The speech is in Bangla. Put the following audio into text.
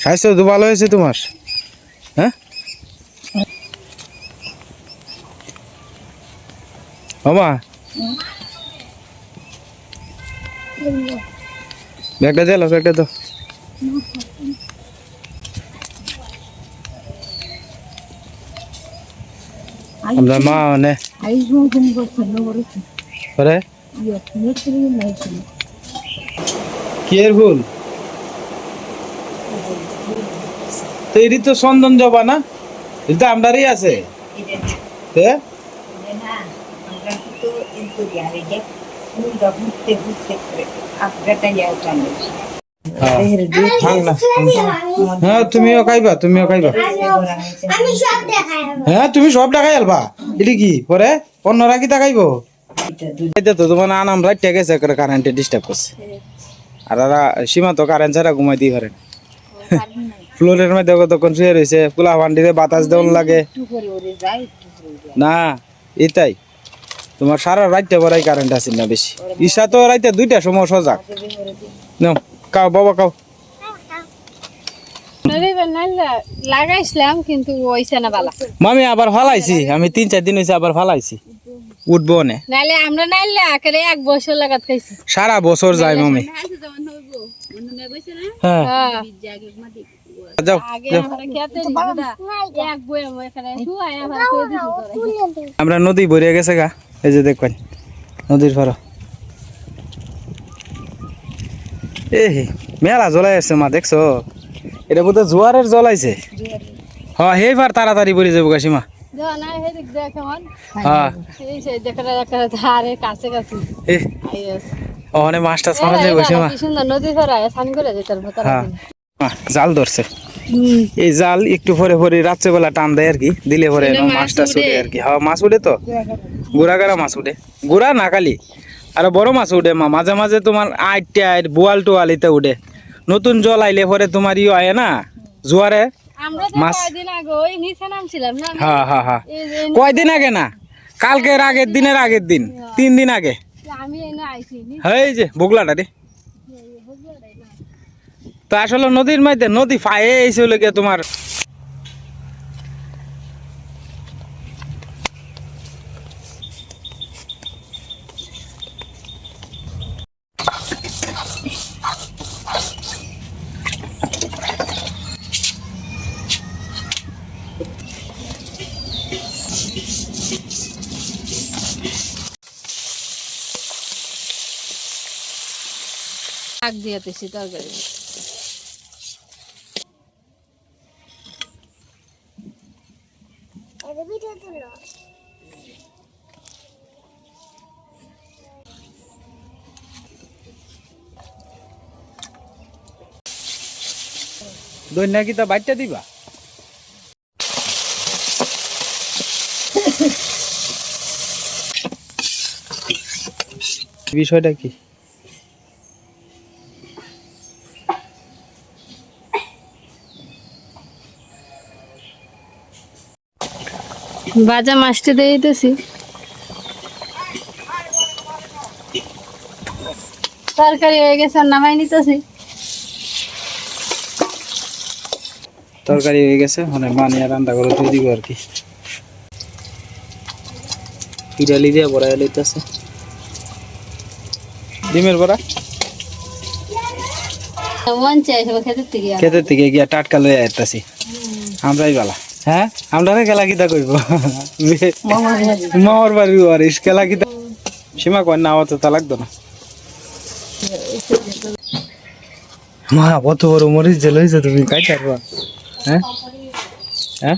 স্বাস্থ্য তো ভালো হয়েছে তোমার? হ্যাঁ? মামা ব্যাগটা দিল ব্যাগটা আমরা মা মানে কি ভুল? তো এটি তো চন্দন জবা না? এটা তো আমরারই আছে। তে? হ্যাঁ। তুমিও খাইবা তুমিও খাইবা। হ্যাঁ তুমি সব টাকাই আলবা। এটি কি পরে? অন্যরা কি টাকাইবো এটা তো তোমার আনাম রাইট গেছে করে কারেন্টে ডিস্টার্ব করছে। আর এরা সীমা তো কারেন্ট ছাড়া ঘুমাই দিয়ে ফ্লোরের মধ্যে কতক্ষণ শুয়ে রয়েছে পোলা ভান্ডিতে বাতাস দেওয়ান লাগে। না, এটাই। তোমার সারা রাইতে বড়াই কারেন্ট আছে না বেশি। ঈশা তো রাইতে দুইটা সময় সজাগ। নাও কাও বাবা কাও লাগাইছিলাম কিন্তু আমি তিন, চার দিন আবার এক সারা বছর যায় মামি। হ্যাঁ। যাও। আমরা নদী ভরিয়ে গেছে গা এই যে দেখবেন নদীর পার এ মেলা জ্বলাই আসছে মা দেখছ? এটা বোধহয় জোয়ারের জ্বলাইছে হ্যাঁ সেইবার তাড়াতাড়ি পড়ে যাব কাশিমা কেমন হ্যাঁ। এই ওখানে মাছটা ছড়া যাবে কাশিমা নদী স্নান করে আহ, জাল ধরছে। এই জাল একটু পরে পরে রাত্রেবেলা টান দেয় আর কি দিলে পরে মাছ মাছটা। ছুটে আর কি। হ্যাঁ মাছ উঠে তো। গুড়া গাড়া মাছ উঠে। গুড়া না খালি আর বড় মাছ উঠে মা। মাঝে মাঝে তোমার আইট টাইট বোয়াল টোয়াল ইতে উঠে। নতুন জল আইলে পরে তোমার ইয়ে হয় না জোয়ারে মাছ। হ্যাঁ হ্যাঁ হ্যাঁ কয়দিন আগে না? কালকের আগের দিনের আগের দিন। তিন দিন আগে। এই যে বগলাটা রে। তো আসলে নদীর মধ্যে নদী ফায়ে এসে হলো গিয়ে তোমার। শাক দিয়ে তরকারি। দৈন্যা কি তা বাইটটা দিবা? বিষয়টা কি? বাজা মাছটা দিয়ে দিতেছি। তরকারি হয়ে গেছে নামাই নিতেছি। তরকারি হয়ে গেছে মানে মানিয়া রান্না করে তুই দিব আর কি। ইডালি দিয়ে বড়া লইতেছে ডিমের বড়া? চাই সব খেতে থেকে গিয়া টাটকা লয়ে আসতেছি আমরাই বালা। হ্যাঁ? আমরা খেলা কিতা কইব? মামার বাড়ি। বাড়িস খেলা কিতা? সীমা কয় না অত তা লাগতো না। মা কত বড় মরিচ যে লইছে তুমি পারবা হ্যাঁ হ্যাঁ